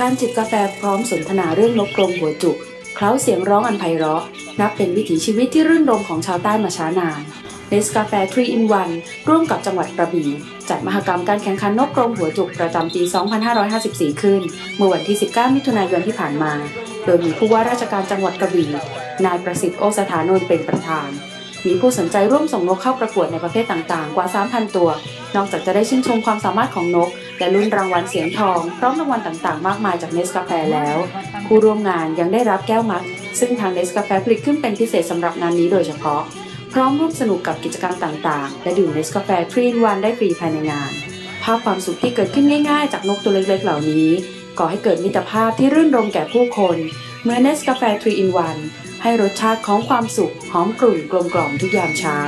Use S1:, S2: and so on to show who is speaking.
S1: การจิบกาแฟพร้อมสนทนาเรื่องนกกรงหัวจุก เคล้าเสียงร้องอันไพเราะ นับเป็นวิถีชีวิตที่รื่นรมของชาวใต้มาช้านานเนสกาแฟ3 in 1ร่วมกับจังหวัดกระบี่จัดมหกรรมการแข่งขันนกกรงหัวจุกประจำปี 2554 ขึ้น เมื่อวันที่ 19 มิถุนายนที่ผ่านมา โดยมีผู้ว่าราชการจังหวัดกระบี่นายประสิทธิ์โอสถานนท์เป็นประธาน มีผู้สนใจร่วมส่งนกเข้าประกวดในประเภทต่างๆ กว่า 3,000 ตัว นอกจากจะได้ชื่นชมความสามารถของนก และลุ้นรางวัลเสียงทอง พร้อมรางวัลต่างๆ มากมายจากเนสกาแฟแล้ว ผู้ร่วมงานยังได้รับแก้วมัดซึ่งทางเนสกาแฟผลิตขึ้นเป็นพิเศษสำหรับงานนี้โดยเฉพาะ พร้อมร่วมสนุกกับกิจกรรมต่างๆ และดื่มเนสกาแฟทรีนวันได้ฟรีภายในงาน ภาพความสุขที่เกิดขึ้นง่ายๆ จากนกตัวเล็กๆ เหล่านี้ก่อให้เกิดมิตรภาพที่รื่นรมแก่ผู้คนเมื่อเนสกาแฟทรีอินวันให้รสชาติของความสุขหอมกลุ่นกลมกล่อมทุกยามเช้า